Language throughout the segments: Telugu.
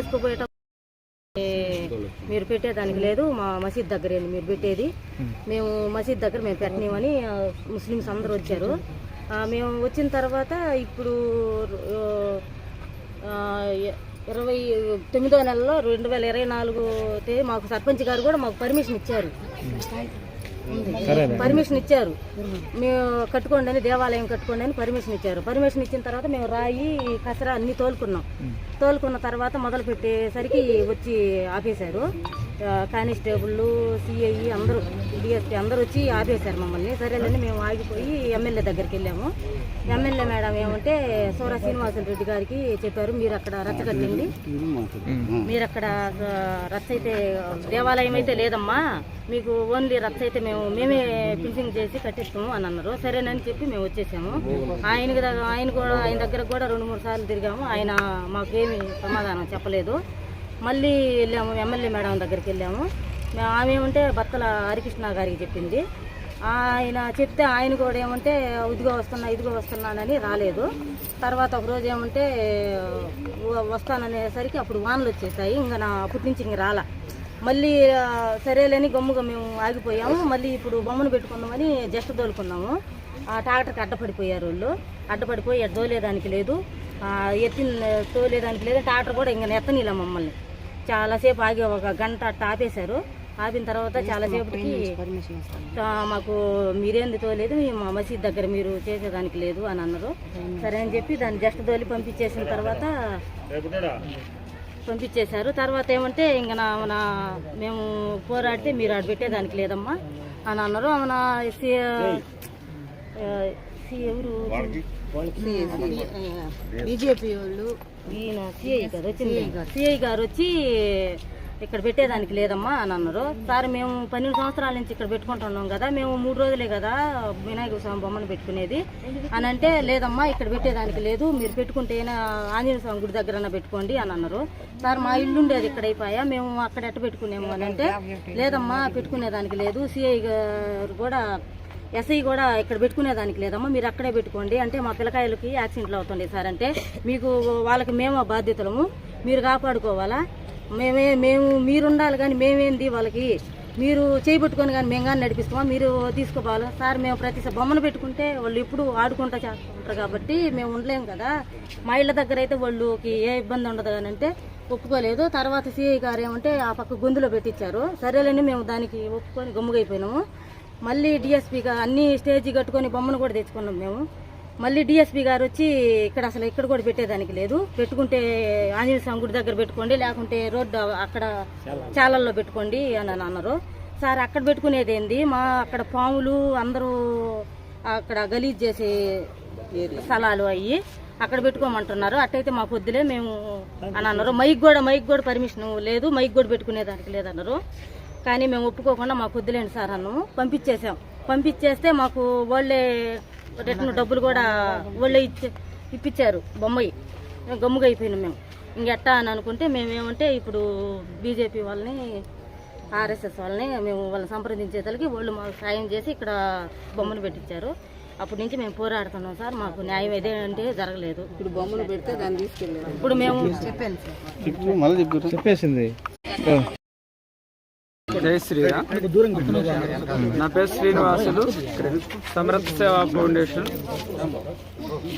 చేసుకుపోయేటప్పుడు మీరు పెట్టేదానికి లేదు మా మసీద్ దగ్గరే మీరు పెట్టేది. మేము మసీద్ దగ్గర మేము పెట్టనివని ముస్లిమ్స్ అందరూ వచ్చారు. మేము వచ్చిన తర్వాత ఇప్పుడు ఇరవై తొమ్మిదో నెలలో రెండు వేల ఇరవై నాలుగు తేదీ మాకు సర్పంచ్ గారు కూడా మాకు పర్మిషన్ ఇచ్చారు. పర్మిషన్ ఇచ్చారు. మేము కట్టుకోండి అని దేవాలయం కట్టుకోండి అని పర్మిషన్ ఇచ్చారు. పర్మిషన్ ఇచ్చిన తర్వాత మేము రాయి కసరా అన్ని తోలుకున్నాం. తోలుకున్న తర్వాత మొదలు పెట్టేసరికి వచ్చి ఆపేశారు. కానిస్టేబుళ్ళు కానిస్టేబుల్ సిఐ అందరూ డిఎస్పీ అందరూ వచ్చి ఆపేశారు మమ్మల్ని. సరేనండి మేము ఆగిపోయి ఎమ్మెల్యే దగ్గరికి వెళ్ళాము. ఎమ్మెల్యే మేడం ఏమంటే సూర శ్రీనివాసన్ రెడ్డి గారికి చెప్పారు మీరు అక్కడ రచ్చ కట్టండి. మీరు అక్కడ రచ్చ అయితే దేవాలయం అయితే లేదమ్మా. మీకు ఓన్లీ రచ్చ అయితే మేము మేమే ఫిన్సింగ్ చేసి కట్టిస్తాము అని అన్నారు. సరేనని చెప్పి మేము వచ్చేసాము. ఆయనకి ఆయన కూడా ఆయన దగ్గర కూడా రెండు మూడు సార్లు తిరిగాము. ఆయన మాకేమి సమాధానం చెప్పలేదు. మళ్ళీ వెళ్ళాము ఎమ్మెల్యే మేడం దగ్గరికి వెళ్ళాము. మేము ఆమె ఏమంటే బత్తల హరికృష్ణ గారికి చెప్పింది. ఆయన చెప్తే ఆయన కూడా ఏమంటే ఇదిగో వస్తున్నా ఇదిగో వస్తున్నానని రాలేదు. తర్వాత ఒకరోజు ఏమంటే వ- వస్తాననేసరికి అప్పుడు వానలు వచ్చేసాయి ఇంకా నా అప్పటి నుంచి ఇంక రాలా. మళ్ళీ సరేలేని గమ్ముగా మేము ఆగిపోయాము. మళ్ళీ ఇప్పుడు బొమ్మను పెట్టుకుందామని జస్ట్ దోలుకున్నాము ఆ ట్రాక్టర్కి అడ్డపడిపోయారు వాళ్ళు. అడ్డపడిపోయి దోలేదానికి తోలేదానికి లేదు. ఎత్తి ఎత్తిన తోలేదానికి లేదు. ట్రాక్టర్ కూడా ఇంకా ఎత్తనీలా మమ్మల్ని. చాలాసేపు ఆగి ఒక గంట అట్ట ఆపేశారు ఆపిన తర్వాత చాలాసేపటికి మాకు మీరేంది తోలేదు మీ మా మసీద్ దగ్గర మీరు చేసేదానికి లేదు అని అన్నారు. సరే అని చెప్పి దాన్ని జస్ట్ తోలి పంపించేసిన తర్వాత పంపించేశారు. తర్వాత ఏమంటే ఇంక నా మన మేము పోరాడితే మీరు ఆడ పెట్టేదానికి లేదమ్మా అని అన్నారు. మన సి- ఆ, సి- ఎవరు? బీజేపీ వాళ్ళు ఈయన సిఐ గారు వచ్చింది. సిఐ గారు. వచ్చి ఇక్కడ పెట్టేదానికి లేదమ్మా అని అన్నారు. సార్ మేము పన్నెండు సంవత్సరాల నుంచి ఇక్కడ పెట్టుకుంటున్నాం కదా మేము మూడు రోజులే కదా వినాయక స్వామి బొమ్మను పెట్టుకునేది. అని అంటే లేదమ్మా ఇక్కడ పెట్టేదానికి లేదు మీరు పెట్టుకుంటే ఆంజనేయ స్వామి గుడి దగ్గర పెట్టుకోండి అని అన్నారు. సార్ మా ఇల్లు ఉండేది ఇక్కడ అయిపోయా మేము అక్కడ ఎట్ట పెట్టుకునేము అని అంటే లేదమ్మా పెట్టుకునేదానికి లేదు. సిఐ గారు కూడా ఎస్ఐ కూడా ఇక్కడ పెట్టుకునేదానికి లేదమ్మా మీరు అక్కడే పెట్టుకోండి. అంటే మా పిల్లకాయలకి యాక్సిడెంట్లు అవుతుండే సార్ అంటే మీకు వాళ్ళకి మేము బాధ్యతలము మీరు కాపాడుకోవాలా? మేమే మేము మీరు ఉండాలి కానీ మేమేంది వాళ్ళకి? మీరు చేయబెట్టుకొని కానీ మేము కానీ నడిపిస్తామా? మీరు తీసుకోవాలి సార్ మేము ప్రతి బొమ్మను పెట్టుకుంటే వాళ్ళు ఎప్పుడు ఆడుకుంటా చేస్తుంటారు కాబట్టి మేము ఉండలేము కదా. మా ఇళ్ళ దగ్గర అయితే వాళ్ళకి ఏ ఇబ్బంది ఉండదు అని అంటే ఒప్పుకోలేదు. తర్వాత సిఐ గారు ఏమంటే ఆ పక్క గొంతులో పెట్టించారు సరేలేని మేము దానికి ఒప్పుకొని గమ్ముగైపోయినాము. మళ్ళీ డిఎస్పీ గారు అన్ని స్టేజ్ కట్టుకొని బొమ్మను కూడా తెచ్చుకున్నాం మేము. మళ్ళీ డిఎస్పీ గారు వచ్చి ఇక్కడ అసలు ఇక్కడ కూడా పెట్టేదానికి లేదు. పెట్టుకుంటే ఆంజనేయ స్వామి గుడి దగ్గర పెట్టుకోండి లేకుంటే రోడ్డు అక్కడ చాలల్లో పెట్టుకోండి అని అని అన్నారు. సార్ అక్కడ పెట్టుకునేది ఏంది? మా అక్కడ పాములు అందరూ అక్కడ గలీజ్ చేసే స్థలాలు అయ్యి అక్కడ పెట్టుకోమంటున్నారు. అట్టయితే మాకు వద్దులే మేము అని అన్నారు. మైక్ కూడా మైక్ కూడా పర్మిషన్ లేదు మైక్ కూడా పెట్టుకునేదానికి లేదన్నారు. కానీ మేము ఒప్పుకోకుండా మాకు వద్దులేండి సార్ అన్నాము పంపించేసాం పంపించేస్తే మాకు వాళ్ళే రిటర్న్ డబ్బులు కూడా వాళ్ళే ఇచ్చి ఇప్పించారు బొమ్మయి. గమ్ముగా అయిపోయినాం మేము. ఇంకెట్టా అని అనుకుంటే మేమేమంటే ఇప్పుడు బీజేపీ వాళ్ళని ఆర్ఎస్ఎస్ వాళ్ళని మేము వాళ్ళని సంప్రదించేతలకి వాళ్ళు మాకు సాయం చేసి ఇక్కడ బొమ్మను పెట్టించారు అప్పటి నుంచి మేము పోరాడుతున్నాం సార్. మాకు న్యాయం ఏదే అంటే జరగలేదు. ఇప్పుడు బొమ్మను పెడితే దాన్ని తీసుకెళ్ళారు. ఇప్పుడు మేము చెప్పాను సార్ చెప్పేసింది. జై శ్రీరామ్. నా పేరు శ్రీనివాసులు. సమర్థ సేవా ఫౌండేషన్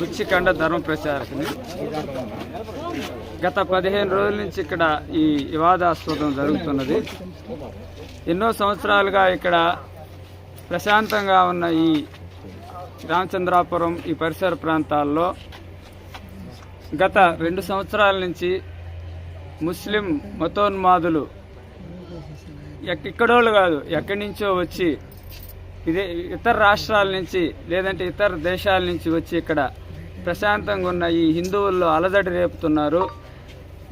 గుచ్చికండ ధర్మ ప్రచారకుని. గత పదిహేను రోజుల నుంచి ఇక్కడ ఈ వివాదాస్పదం జరుగుతున్నది. ఎన్నో సంవత్సరాలుగా ఇక్కడ ప్రశాంతంగా ఉన్న ఈ రామచంద్రాపురం ఈ పరిసర ప్రాంతాల్లో గత రెండు సంవత్సరాల నుంచి ముస్లిం మతోన్మాదులు ఇక్కడోళ్ళు కాదు ఎక్కడి నుంచో వచ్చి ఇదే ఇతర రాష్ట్రాల నుంచి లేదంటే ఇతర దేశాల నుంచి వచ్చి ఇక్కడ ప్రశాంతంగా ఉన్న ఈ హిందువుల్లో అలజడి రేపుతున్నారు.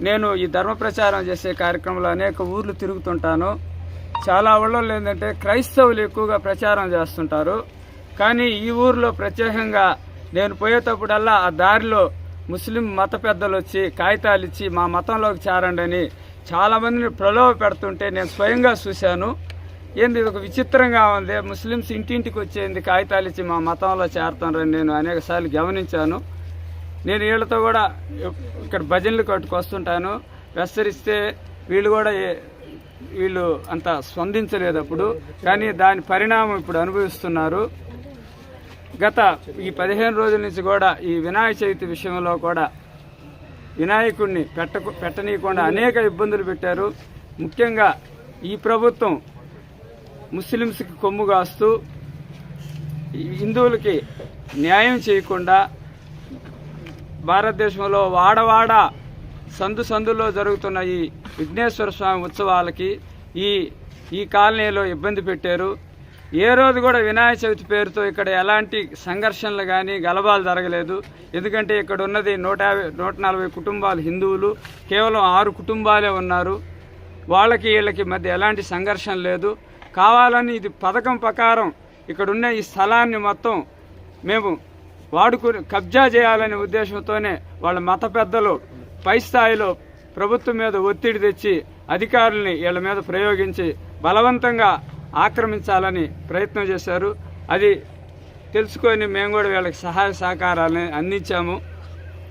నేను ఈ ధర్మ ప్రచారం చేసే కార్యక్రమంలో అనేక ఊర్లు తిరుగుతుంటాను. చాలా ఊళ్ళలో ఏంటంటే క్రైస్తవులు ఎక్కువగా ప్రచారం చేస్తుంటారు. కానీ ఈ ఊర్లో ప్రత్యేకంగా నేను పోయేటప్పుడల్లా ఆ దారిలో ముస్లిం మత పెద్దలు వచ్చి కాగితాలు ఇచ్చి మా మతంలోకి చేరండి అని చాలామందిని ప్రలోభ పెడుతుంటే నేను స్వయంగా చూశాను. ఏంది ఇది ఒక విచిత్రంగా ఉంది. ముస్లిమ్స్ ఇంటింటికి వచ్చేది కాగితాలు ఇచ్చి మా మతంలో చేరుతారని నేను అనేకసార్లు గమనించాను. నేను వీళ్ళతో కూడా ఇక్కడ భజనలు కట్టుకు వస్తుంటాను. వీళ్ళు కూడా వీళ్ళు అంత స్పందించలేదు అప్పుడు. కానీ దాని పరిణామం ఇప్పుడు అనుభవిస్తున్నారు. గత ఈ పదిహేను రోజుల నుంచి కూడా ఈ వినాయక చవితి విషయంలో కూడా వినాయకుడిని పెట్టకు పెట్టనీయకుండా అనేక ఇబ్బందులు పెట్టారు. ముఖ్యంగా ఈ ప్రభుత్వం ముస్లిమ్స్కి కొమ్ము కాస్తూ హిందువులకి న్యాయం చేయకుండా భారతదేశంలో వాడవాడ సందు సందులో జరుగుతున్న ఈ విఘ్నేశ్వర స్వామి ఉత్సవాలకి ఈ ఈ కాలనీలో ఇబ్బంది పెట్టారు. ఏ రోజు కూడా వినాయక చవితి పేరుతో ఇక్కడ ఎలాంటి సంఘర్షణలు కానీ గలభాలు జరగలేదు. ఎందుకంటే ఇక్కడ ఉన్నది నూట యాభై నూట నలభై కుటుంబాలు హిందువులు. కేవలం ఆరు కుటుంబాలే ఉన్నారు. వాళ్ళకి వీళ్ళకి మధ్య ఎలాంటి సంఘర్షణ లేదు. కావాలని ఇది పథకం ప్రకారం ఇక్కడ ఉన్న ఈ స్థలాన్ని మొత్తం మేము వాడుకుని కబ్జా చేయాలనే ఉద్దేశంతోనే వాళ్ళ మత పెద్దలు పై స్థాయిలో ప్రభుత్వం మీద ఒత్తిడి తెచ్చి అధికారుల్ని వీళ్ళ మీద ప్రయోగించి బలవంతంగా ఆక్రమించాలని ప్రయత్నం చేశారు. అది తెలుసుకొని మేము కూడా వీళ్ళకి సహాయ సహకారాలని అందించాము.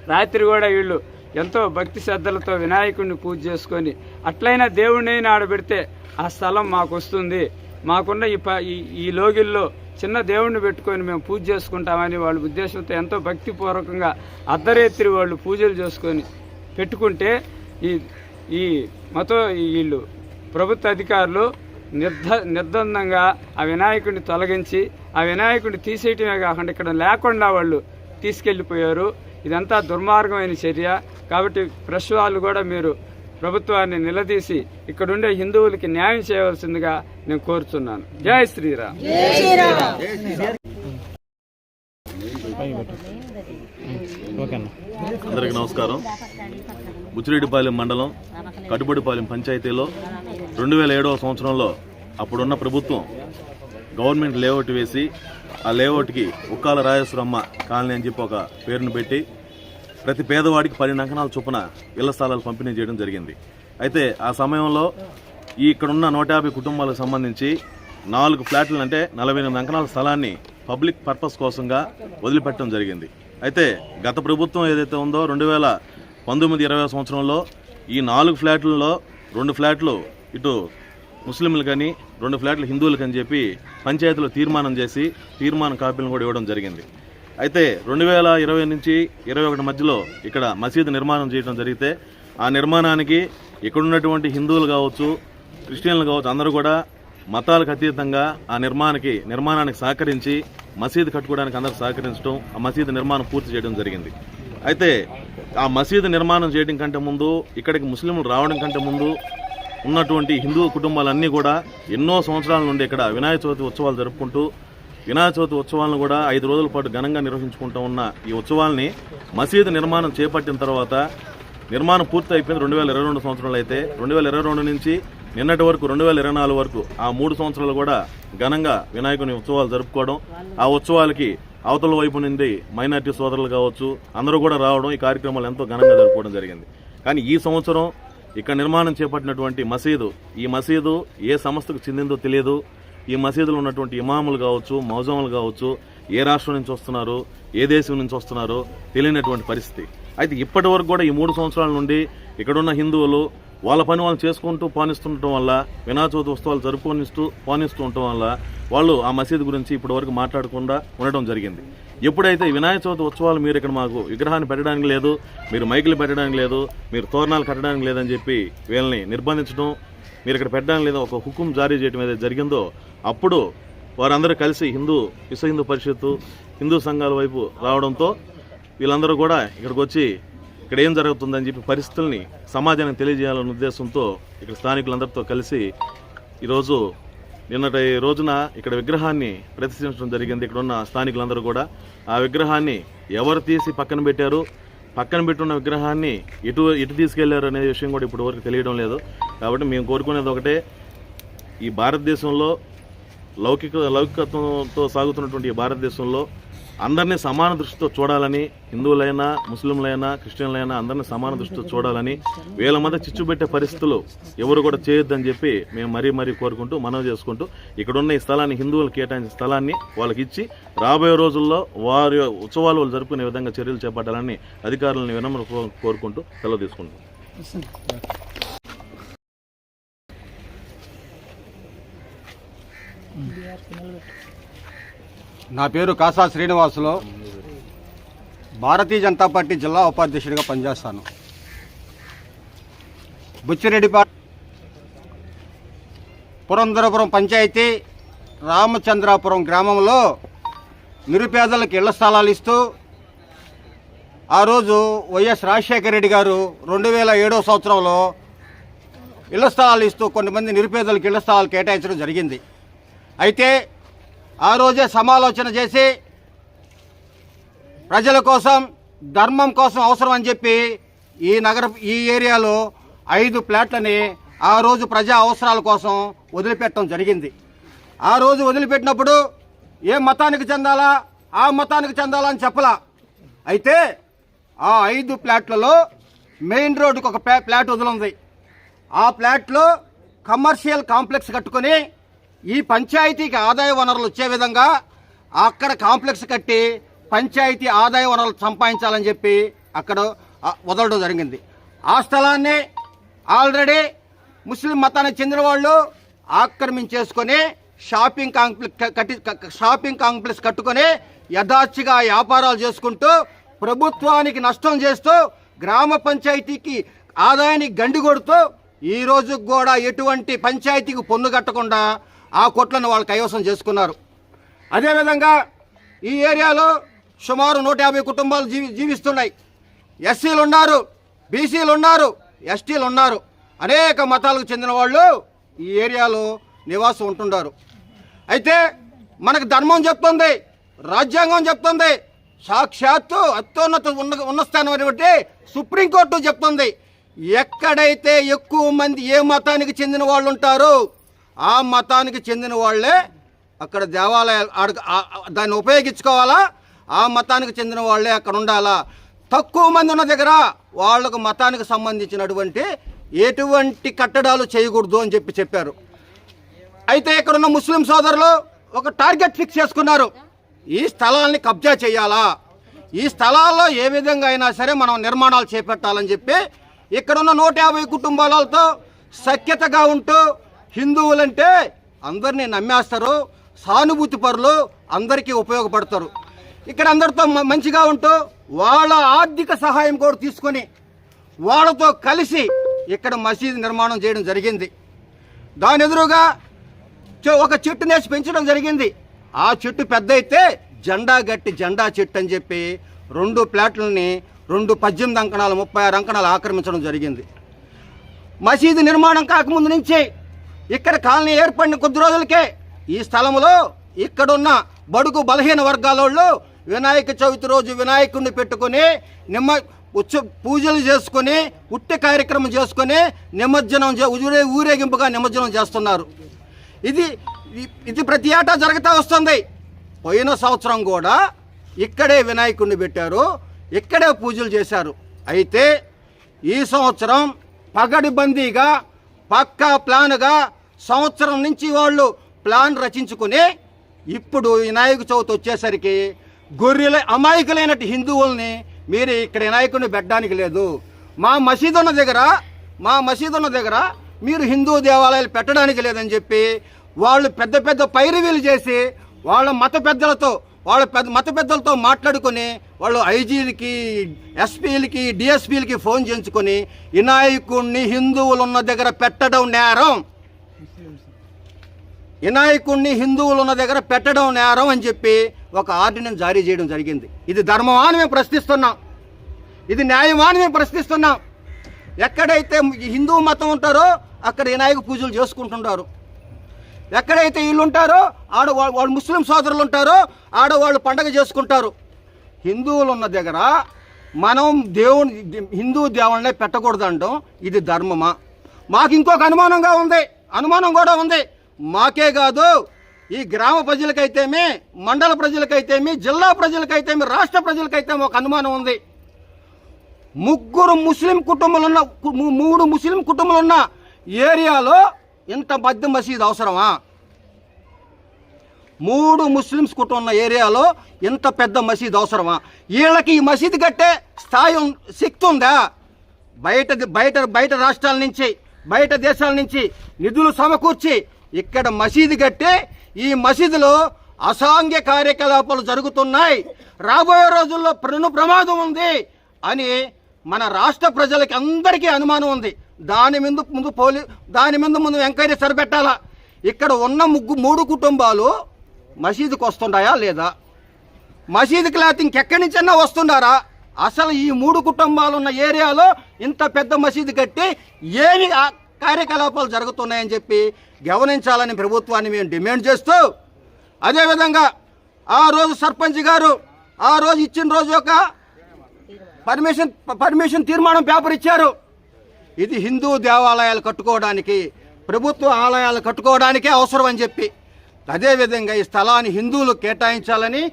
రాత్రి కూడా వీళ్ళు ఎంతో భక్తి శ్రద్ధలతో వినాయకుడిని పూజ చేసుకొని అట్లయినా దేవుడిని ఆడబెడితే ఆ స్థలం మాకు వస్తుంది. మాకున్న ఈ ప ఈ- ఈ లోగిల్లో చిన్న దేవుడిని పెట్టుకొని మేము పూజ చేసుకుంటామని వాళ్ళ ఉద్దేశంతో ఎంతో భక్తిపూర్వకంగా అర్ధరేత్రి వాళ్ళు పూజలు చేసుకొని పెట్టుకుంటే ఈ ఈ మతో వీళ్ళు ప్రభుత్వ అధికారులు నిర్ధ నిర్బంధంగా ఆ వినాయకుడిని తొలగించి ఆ వినాయకుడిని తీసేయటమే కాకుండా ఇక్కడ లేకుండా వాళ్ళు తీసుకెళ్ళిపోయారు ఇదంతా దుర్మార్గమైన చర్య. కాబట్టి ప్రెస్ వాళ్ళు కూడా మీరు ప్రభుత్వాన్ని నిలదీసి ఇక్కడుండే హిందువులకి న్యాయం చేయవలసిందిగా నేను కోరుతున్నాను జై శ్రీరామ్. అందరికీ నమస్కారం. బుచ్చిరెడ్డిపాలెం మండలం కటుబడిపాలెం పంచాయతీలో రెండు వేల ఏడవ సంవత్సరంలో అప్పుడున్న ప్రభుత్వం గవర్నమెంట్ లేఅవుట్ వేసి ఆ లేఅవుట్కి ఉక్కాల రాజేశ్వరమ్మ కాలనీ అని చెప్పి ఒక పేరును పెట్టి ప్రతి పేదవాడికి పన్నెండు అంకణాల చొప్పున ఇళ్ళ స్థలాలు పంపిణీ చేయడం జరిగింది. అయితే ఆ సమయంలో ఈ ఇక్కడున్న నూట యాభై కుటుంబాలకు సంబంధించి నాలుగు ఫ్లాట్లు అంటే నలభై ఎనిమిది అంకణాల స్థలాన్ని పబ్లిక్ పర్పస్ కోసంగా వదిలిపెట్టడం జరిగింది. అయితే గత ప్రభుత్వం ఏదైతే ఉందో రెండు వేల పంతొమ్మిది ఇరవై సంవత్సరంలో ఈ నాలుగు ఫ్లాట్లలో రెండు ఫ్లాట్లు ఇటు ముస్లింలు కానీ రెండు ఫ్లాట్లు హిందువులకు అని చెప్పి పంచాయతీలో తీర్మానం చేసి తీర్మానం కాపీలను కూడా ఇవ్వడం జరిగింది. అయితే రెండు వేల ఇరవై నుంచి ఇరవై ఒకటి మధ్యలో ఇక్కడ మసీదు నిర్మాణం చేయడం జరిగితే ఆ నిర్మాణానికి ఇక్కడ ఉన్నటువంటి హిందువులు కావచ్చు క్రిస్టియన్లు కావచ్చు అందరూ కూడా మతాలకు అతీతంగా ఆ నిర్మాణానికి నిర్మాణానికి సహకరించి మసీదు కట్టుకోవడానికి అందరూ సహకరించడం ఆ మసీదు నిర్మాణం పూర్తి చేయడం జరిగింది. అయితే ఆ మసీదు నిర్మాణం చేయడం కంటే ముందు ఇక్కడికి ముస్లింలు రావడం కంటే ముందు ఉన్నటువంటి హిందూ కుటుంబాలన్నీ కూడా ఎన్నో సంవత్సరాల నుండి ఇక్కడ వినాయక చవితి ఉత్సవాలు జరుపుకుంటూ వినాయక చవితి ఉత్సవాలను కూడా ఐదు రోజుల పాటు ఘనంగా నిర్వహించుకుంటూ ఉన్న ఈ ఉత్సవాల్ని మసీదు నిర్మాణం చేపట్టిన తర్వాత నిర్మాణం పూర్తి అయిపోయింది రెండు వేల ఇరవై రెండు సంవత్సరాలు అయితే. రెండు వేల ఇరవై రెండు నుంచి నిన్నటి వరకు రెండు వేల ఇరవై నాలుగు వరకు ఆ మూడు సంవత్సరాలు కూడా ఘనంగా వినాయకుని ఉత్సవాలు జరుపుకోవడం ఆ ఉత్సవాలకి అవతల వైపు నుండి మైనార్టీ సోదరులు కావచ్చు అందరూ కూడా రావడం ఈ కార్యక్రమాలు ఎంతో ఘనంగా జరుపుకోవడం జరిగింది. కానీ ఈ సంవత్సరం ఇక్కడ నిర్మాణం చేపట్టినటువంటి మసీదు. ఈ మసీదు ఏ సంస్థకు చెందిందో తెలియదు. ఈ మసీదులో ఉన్నటువంటి ఇమాములు కావచ్చు మౌజములు కావచ్చు ఏ రాష్ట్రం నుంచి వస్తున్నారు ఏ దేశం నుంచి వస్తున్నారో తెలియనటువంటి పరిస్థితి. అయితే ఇప్పటి వరకు కూడా ఈ మూడు సంవత్సరాల నుండి ఇక్కడున్న హిందువులు వాళ్ళ పని వాళ్ళు చేసుకుంటూ పానిస్తుండటం వల్ల వినాయక చవితి ఉత్సవాలు జరుపుకొనిస్తూ పానిస్తూ ఉండటం వల్ల వాళ్ళు ఆ మసీదు గురించి ఇప్పటి వరకు మాట్లాడకుండా ఉండటం జరిగింది. ఎప్పుడైతే వినాయక చవితి ఉత్సవాలు మీరు ఇక్కడ మాకు విగ్రహాన్ని పెట్టడానికి లేదు మీరు మైకులు పెట్టడానికి లేదు మీరు తోరణాలు కట్టడానికి లేదని చెప్పి వీళ్ళని నిర్బంధించడం మీరు ఇక్కడ పెట్టడానికి లేదా ఒక హుకుం జారీ చేయడం ఏదైతే జరిగిందో అప్పుడు వారందరూ కలిసి హిందూ విశ్వ హిందూ పరిషత్తు హిందూ సంఘాల వైపు రావడంతో వీళ్ళందరూ కూడా ఇక్కడికి వచ్చి ఇక్కడ ఏం జరుగుతుందని చెప్పి పరిస్థితుల్ని సమాజానికి తెలియజేయాలన్న ఉద్దేశంతో ఇక్కడ స్థానికులందరితో కలిసి ఈరోజు నిన్నటి రోజున ఇక్కడ విగ్రహాన్ని ప్రదర్శించడం జరిగింది. ఇక్కడ ఉన్న స్థానికులందరూ కూడా ఆ విగ్రహాన్ని ఎవరు తీసి పక్కన పెట్టారు? పక్కన పెట్టున్న విగ్రహాన్ని ఎటు ఎటు తీసుకెళ్ళారు అనే విషయం కూడా ఇప్పుడు వరకు తెలియడం లేదు. కాబట్టి మేము కోరుకునేది ఒకటే ఈ భారతదేశంలో లౌకిక లౌకికత్వంతో సాగుతున్నటువంటి ఈ భారతదేశంలో అందరినీ సమాన దృష్టితో చూడాలని హిందువులైనా ముస్లింలైనా క్రిస్టియన్లైనా అందరినీ సమాన దృష్టితో చూడాలని వీళ్ళ మధ్య చిచ్చు పెట్టే పరిస్థితులు ఎవరు కూడా చేయొద్దని చెప్పి మేము మరీ మరీ కోరుకుంటూ మనవి చేసుకుంటూ ఇక్కడున్న ఈ స్థలాన్ని హిందువులు కేటాయించిన స్థలాన్ని వాళ్ళకి ఇచ్చి రాబోయే రోజుల్లో వారి ఉత్సవాలు వాళ్ళు జరుపుకునే విధంగా చర్యలు చేపట్టాలని అధికారులను వినమ్ర కోరుకుంటూ సెలవు తీసుకుంటాం నా పేరు కాసా శ్రీనివాసులు. భారతీయ జనతా పార్టీ జిల్లా ఉపాధ్యక్షుడిగా పనిచేస్తాను. బుచ్చిరెడ్డిపా పురంధరపురం పంచాయతీ రామచంద్రాపురం గ్రామంలో నిరుపేదలకు ఇళ్ళ స్థలాలు ఇస్తూ ఆ రోజు వైఎస్ రాజశేఖర రెడ్డి గారు రెండు వేల ఏడో సంవత్సరంలో ఇళ్ళ స్థలాలు ఇస్తూ కొంతమంది నిరుపేదలకు ఇళ్ళ స్థలాలు కేటాయించడం జరిగింది. అయితే ఆ రోజే సమాలోచన చేసి ప్రజల కోసం ధర్మం కోసం అవసరం అని చెప్పి ఈ నగర ఈ ఏరియాలో ఐదు ప్లాట్లని ఆ రోజు ప్రజా అవసరాల కోసం వదిలిపెట్టడం జరిగింది. ఆ రోజు వదిలిపెట్టినప్పుడు ఏ మతానికి చెందాలా ఆ మతానికి చెందాలా అని చెప్పలా. అయితే ఆ ఐదు ప్లాట్లలో మెయిన్ రోడ్డుకు ఒక ప్లా- ప్లాట్ వదిలింది ఆ ప్లాట్లో కమర్షియల్ కాంప్లెక్స్ కట్టుకొని ఈ పంచాయతీకి ఆదాయ వనరులు వచ్చే విధంగా అక్కడ కాంప్లెక్స్ కట్టి పంచాయతీ ఆదాయ వనరులు సంపాదించాలని చెప్పి అక్కడ వదలడం జరిగింది. ఆ స్థలాన్ని ఆల్రెడీ ముస్లిం మతానికి చెందిన వాళ్ళు ఆక్రమించేసుకొని షాపింగ్ కాంప్లెక్స్ కట్టి క- షాపింగ్ కాంప్లెక్స్ కట్టుకొని యథార్చిగా వ్యాపారాలు చేసుకుంటూ ప్రభుత్వానికి నష్టం చేస్తూ గ్రామ పంచాయతీకి ఆదాయానికి గండి కొడుతూ ఈ రోజు కూడా ఎటువంటి పంచాయతీకి పన్ను కట్టకుండా ఆ కొట్లను వాళ్ళు కైవసం చేసుకున్నారు. అదేవిధంగా ఈ ఏరియాలో సుమారు నూట యాభై కుటుంబాలు జీవి జీవిస్తున్నాయి. ఎస్సీలు ఉన్నారు బీసీలు ఉన్నారు ఎస్టీలు ఉన్నారు. అనేక మతాలకు చెందిన వాళ్ళు ఈ ఏరియాలో నివాసం ఉంటున్నారు. అయితే మనకు ధర్మం చెప్తుంది రాజ్యాంగం చెప్తుంది సాక్షాత్తు అత్యున్నత ఉన్న ఉన్న స్థానం అనేటువంటి సుప్రీంకోర్టు చెప్తుంది. ఎక్కడైతే ఎక్కువ మంది ఏ మతానికి చెందిన వాళ్ళు ఉంటారో ఆ మతానికి చెందిన వాళ్ళే అక్కడ దేవాలయాలు ఆడ- దాన్ని ఉపయోగించుకోవాలా? ఆ మతానికి చెందిన వాళ్ళే అక్కడ ఉండాలా? తక్కువ మంది ఉన్న దగ్గర వాళ్ళకు మతానికి సంబంధించినటువంటి ఎటువంటి కట్టడాలు చేయకూడదు అని చెప్పి చెప్పారు. అయితే ఇక్కడున్న ముస్లిం సోదరులు ఒక టార్గెట్ ఫిక్స్ చేసుకున్నారు. ఈ స్థలాల్ని కబ్జా చేయాలా? ఈ స్థలాల్లో ఏ విధంగా అయినా సరే మనం నిర్మాణాలు చేపట్టాలని చెప్పి ఇక్కడున్న నూట యాభై కుటుంబాలతో సఖ్యతగా ఉంటూ హిందువులంటే అందరినీ నమ్మేస్తారు సానుభూతి పరులు అందరికీ ఉపయోగపడతారు. ఇక్కడ అందరితో మంచిగా ఉంటూ వాళ్ళ ఆర్థిక సహాయం కూడా తీసుకొని వాళ్ళతో కలిసి ఇక్కడ మసీదు నిర్మాణం చేయడం జరిగింది. దాని ఎదురుగా ఒక చెట్టు నేసి పెంచడం జరిగింది. ఆ చెట్టు పెద్ద అయితే జెండా గట్టి జెండా చెట్టు అని చెప్పి రెండు ప్లాట్లని రెండు పద్దెనిమిది అంకణాలు ముప్పై ఆరు అంకణాలు ఆక్రమించడం జరిగింది. మసీదు నిర్మాణం కాకముందు నుంచి ఇక్కడ కాలనీ ఏర్పడిన కొద్ది రోజులకే ఈ స్థలంలో ఇక్కడున్న బడుగు బలహీన వర్గాల వాళ్ళు వినాయక చవితి రోజు వినాయకుడిని పెట్టుకొని నిమ్మ ఉత్సవ పూజలు చేసుకొని ఉట్టి కార్యక్రమం చేసుకొని నిమజ్జనం చే- ఊరే ఊరేగింపుగా నిమజ్జనం చేస్తున్నారు. ఇది ఇది ప్రతి ఏటా జరుగుతూ వస్తుంది. పోయిన సంవత్సరం కూడా ఇక్కడే వినాయకుడిని పెట్టారు. ఇక్కడే పూజలు చేశారు. అయితే ఈ సంవత్సరం పగడిబందీగా పక్కా ప్లాన్గా సంవత్సరం నుంచి వాళ్ళు ప్లాన్ రచించుకుని ఇప్పుడు వినాయక చవితి వచ్చేసరికి గొర్రెల అమాయకులైన హిందువుల్ని మీరు ఇక్కడ వినాయకుడిని పెట్టడానికి లేదు. మా మసీదు ఉన్న దగ్గర మా మసీదు ఉన్న దగ్గర మీరు హిందూ దేవాలయాలు పెట్టడానికి లేదని చెప్పి వాళ్ళు పెద్ద పెద్ద పైరువీలు చేసి వాళ్ళ మత పెద్దలతో వాళ్ళ పెద్ద మత పెద్దలతో మాట్లాడుకొని వాళ్ళు ఐజీలకి ఎస్పీలకి డిఎస్పీలకి ఫోన్ చేయించుకొని వినాయకుడిని హిందువులు ఉన్న దగ్గర పెట్టడం నేరం. వినాయకుడిని హిందువులు ఉన్న దగ్గర పెట్టడం నేరం అని చెప్పి ఒక ఆర్డినెన్స్ జారీ చేయడం జరిగింది. ఇది ధర్మమా అని మేము ప్రశ్నిస్తున్నాం. ఇది న్యాయమా అని మేము ప్రశ్నిస్తున్నాం. ఎక్కడైతే హిందూ మతం ఉంటారో అక్కడ వినాయక పూజలు చేసుకుంటుంటారు. ఎక్కడైతే వీళ్ళు ఉంటారో ఆడ వా- వాళ్ళు ముస్లిం సోదరులు ఉంటారో ఆడవాళ్ళు పండగ చేసుకుంటారు. హిందువులు ఉన్న దగ్గర మనం దేవుని హిందూ దేవుళ్ళనే పెట్టకూడదు అంటాం ఇది ధర్మమా? మాకు ఇంకొక అనుమానంగా ఉంది. అనుమానం కూడా ఉంది. మాకే కాదు ఈ గ్రామ ప్రజలకైతేమి మండల ప్రజలకైతేమి జిల్లా ప్రజలకైతేమి రాష్ట్ర ప్రజలకైతేమి ఒక అనుమానం ఉంది. ముగ్గురు ముస్లిం కుటుంబాలున్న మూడు ముస్లిం కుటుంబాలున్న ఏరియాలో ఇంత పెద్ద మసీదు అవసరమా? మూడు ముస్లిమ్స్ కుటుంబం ఉన్న ఏరియాలో ఇంత పెద్ద మసీదు అవసరమా? వీళ్ళకి ఈ మసీదు కట్టే స్థాయి శక్తి ఉందా? బయట బయట బయట రాష్ట్రాల నుంచి బయట దేశాల నుంచి నిధులు సమకూర్చి ఇక్కడ మసీదు కట్టి ఈ మసీదులో అసాంఘ్య కార్యకలాపాలు జరుగుతున్నాయి. రాబోయే రోజుల్లో ప్రణు ప్రమాదం ఉంది అని మన రాష్ట్ర ప్రజలకి అందరికీ అనుమానం ఉంది. దాని ముందు ముందు పోలీ దాని ముందు ముందు ఎంక్వైరీ సరిపెట్టాలా? ఇక్కడ ఉన్న ముగ్గు మూడు కుటుంబాలు మసీదుకు వస్తుండాయా లేదా? మసీదుకి లేకపోతే ఇంకెక్కడి నుంచైనా వస్తున్నారా? అసలు ఈ మూడు కుటుంబాలు ఉన్న ఏరియాలో ఇంత పెద్ద మసీదు కట్టి ఏమి కార్యకలాపాలు జరుగుతున్నాయని చెప్పి గమనించాలని ప్రభుత్వాన్ని మేము డిమాండ్ చేస్తూ అదేవిధంగా ఆ రోజు సర్పంచ్ గారు ఆ రోజు ఇచ్చిన రోజు ఒక పర్మిషన్ పర్మిషన్ తీర్మానం పేపర్ ఇచ్చారు. ఇది హిందూ దేవాలయాలు కట్టుకోవడానికి ప్రభుత్వ ఆలయాలు కట్టుకోవడానికే అవసరం అని చెప్పి అదేవిధంగా ఈ స్థలాన్ని హిందువులు కేటాయించాలని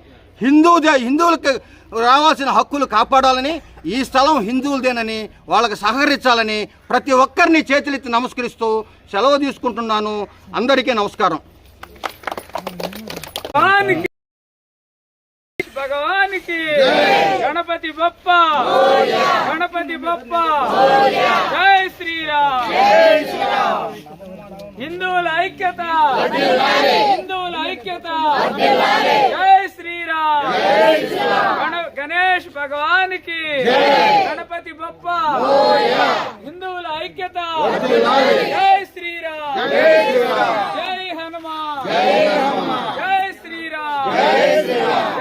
హిందూ దే- హిందువులకు రావాల్సిన హక్కులు కాపాడాలని ఈ స్థలం హిందువులదేనని వాళ్ళకి సహకరించాలని ప్రతి ఒక్కరిని చేతులెత్తి నమస్కరిస్తూ సెలవు తీసుకుంటున్నాను. అందరికీ నమస్కారం. భగవానికి గణపతి బప్ప గణపతి బప్ప జై శ్రీరామ్. హిందువుల ఐక్యత హిందువుల ఐక్యత జై గణేష్ భగవానికి గణపతి బొప్ప. హిందువుల ఐక్యత. జై శ్రీరామ్. జై హనుమాన్. జై శ్రీరామ్.